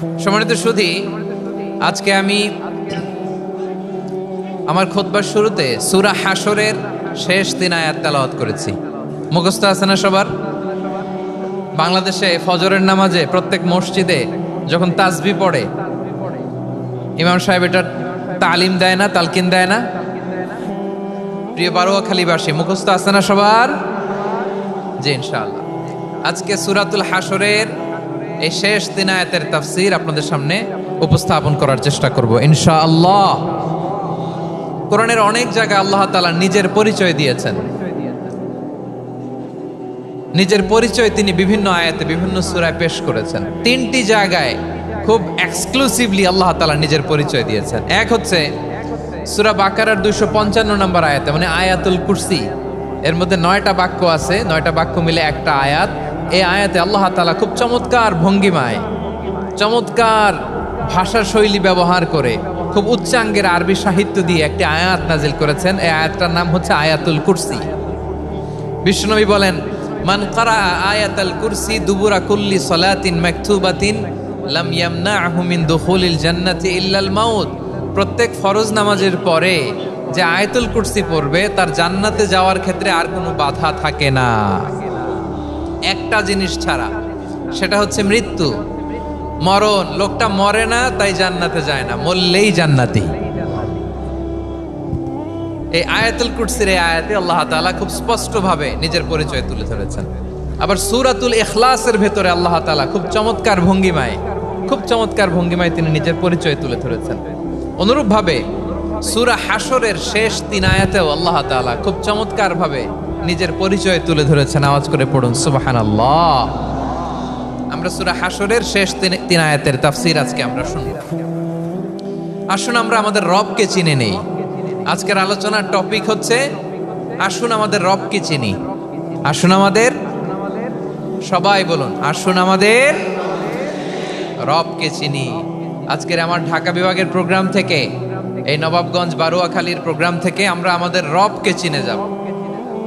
সম্মানিত সুধি আজকে আমি আমার খোদবার শুরুতে সুরা হাসরের শেষ দিন আয়াত তেলাওয়াত করেছি। মুখস্থ আছে না সবার? বাংলাদেশে ফজরের নামাজে প্রত্যেক মসজিদে যখন তাজবি পড়ে, ইমাম সাহেব এটার তালিম দেয় না, তালকিন দেয় না? প্রিয় বারোয়াখালীবাসী, মুখস্থ আছে না সবার? জি, ইনশাআল্লাহ। আজকে সুরাতুল হাসরের এই শেষ দিন আয়াতের তাফসির আপনাদের সামনে উপস্থাপন করার চেষ্টা করব, ইনশাআল্লাহ। কোরআনের অনেক জায়গায় আল্লাহ তাআলা নিজের পরিচয় দিয়েছেন। নিজের পরিচয় তিনি বিভিন্ন আয়াতে, বিভিন্ন সূরায় পেশ করেছেন। তিনটি জায়গায় খুব এক্সক্লুসিভলি আল্লাহ তালা নিজের পরিচয় দিয়েছেন। এক হচ্ছে সুরা বাকারার দুইশো পঞ্চান্ন নম্বর আয়াতে মানে আয়াতুল কুরসি। এর মধ্যে নয়টা বাক্য আছে, নয়টা বাক্য মিলে একটা আয়াত। এই আয়াতে আল্লাহ তালা খুব চমৎকার ভঙ্গিমায় চমৎকার ভাষা শৈলী ব্যবহার করে খুব উচ্চাঙ্গের আরবি সাহিত্য দিয়ে একটি আয়াত নাজিল করেছেন। এই আয়াতটার নাম হচ্ছে আয়াতুল কুরসি। বিষ্ণুনবী বলেন, মান কারা আয়াতাল কুরসি দুবুরা কুল্লি সলাতিন মাকতুবাতিন লাম ইয়ামনাহু মিন দুখুলিল জান্নাতি ইল্লাল মাউত। প্রত্যেক ফরজ নামাজের পরে যে আয়াতুল কুরসি পড়বে, তার জান্নাতে যাওয়ার ক্ষেত্রে আর কোনো বাধা থাকে না। একটা জিনিস ছাড়া। সেটা হচ্ছে মৃত্যু। মরণ, লোকটা মরে না, তাই জান্নাতে যায় না। মরলেই জান্নাতি। এই আয়াতুল কুরসির এই আয়াতে আল্লাহ তাআলা খুব স্পষ্টভাবে নিজের পরিচয় তুলে ধরেছেন। আবার সুরাতুল ইখলাসের ভেতরে আল্লাহ তাআলা খুব চমৎকার ভঙ্গিমায়, খুব চমৎকার ভঙ্গিমায় তিনি নিজের পরিচয় তুলে ধরেছেন। অনুরূপভাবে সুরা হাসরের শেষ তিন আয়াতেও আল্লাহ তাআলা খুব চমৎকারভাবে নিজের পরিচয় তুলে ধরেছেন আওয়াজ করে পড়ুন, সুবহানাল্লাহ। আমরা সূরা হাসরের শেষ তিন আয়াতের তাফসীর আজকে আমরা শুনব আসুন আমরা আমাদের রবকে চিনে নেই। আজকের আলোচনার টপিক হচ্ছে, আসুন আমাদের রবকে চিনি। আসুন আমাদের, সবাই বলুন, আসুন আমাদের রবকে চিনি। আজকের আমার ঢাকা বিভাগের প্রোগ্রাম থেকে, এই নবাবগঞ্জ বারুয়াখালীর প্রোগ্রাম থেকে আমরা আমাদের রবকে চিনে যাব।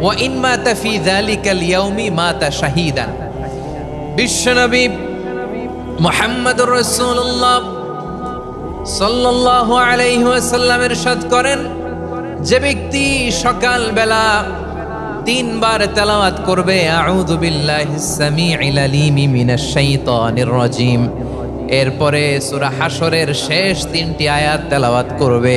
ও ইন মাতা ফি জালিকাল ইয়াউমি মাতা শাহিদান বিশ্বনবী মোহাম্মদ সাল্লাল্লাহু আলাইহি আলাইসাল্লামের সাদ করেন যে ব্যক্তি সকালবেলা তিনবার তেলাওয়াত করবে আউযু বিল্লাহি সামিউল আলিমি মিনাশ শাইতানির রাজিম এরপরে সূরা হাসরের শেষ তিনটি আয়াত তেলাওয়াত করবে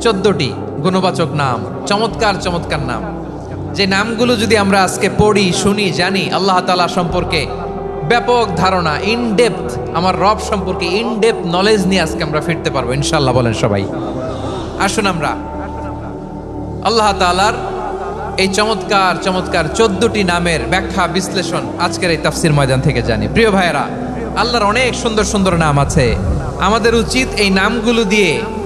চোদ্দটি গুণবাচক নাম, চমৎকার চমৎকার নাম। যে নামগুলো যদি আমরা আজকে পড়ি, শুনি, জানি, আল্লাহ তালা সম্পর্কে ব্যাপক ধারণা ইন ডেপথ আমার রব সম্পর্কে ইন ডেপথ নলেজ নিয়ে আজকে আমরা ফিরতে পারব ইনশাল্লাহ বলেন সবাই। আসুন আমরা। আল্লাহ তালার এই চমৎকার চমৎকার চোদ্দটি নামের ব্যাখ্যা, বিশ্লেষণ আজকের এই তাফসির ময়দান থেকে জানি। প্রিয় ভাইয়েরা, আল্লাহর অনেক সুন্দর সুন্দর নাম আছে। আমাদের উচিত এই নামগুলো দিয়ে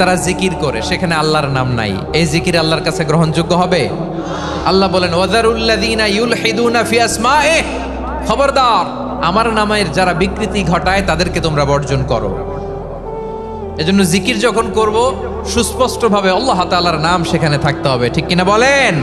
তারা জিকির করে, সেখানে আল্লাহর নাম নাই। এই জিকির আল্লাহর কাছে গ্রহণযোগ্য হবে? আল্লাহ বলেন ফি এ খবরদার, আমার নামের যারা বিকৃতি ঘটায়, তাদেরকে তোমরা বর্জন করো। এজন্য জিকির যখন করব, সুস্পষ্টভাবে আল্লাহ তাল্লাহার নাম সেখানে থাকতে হবে। ঠিক কিনা বলেন?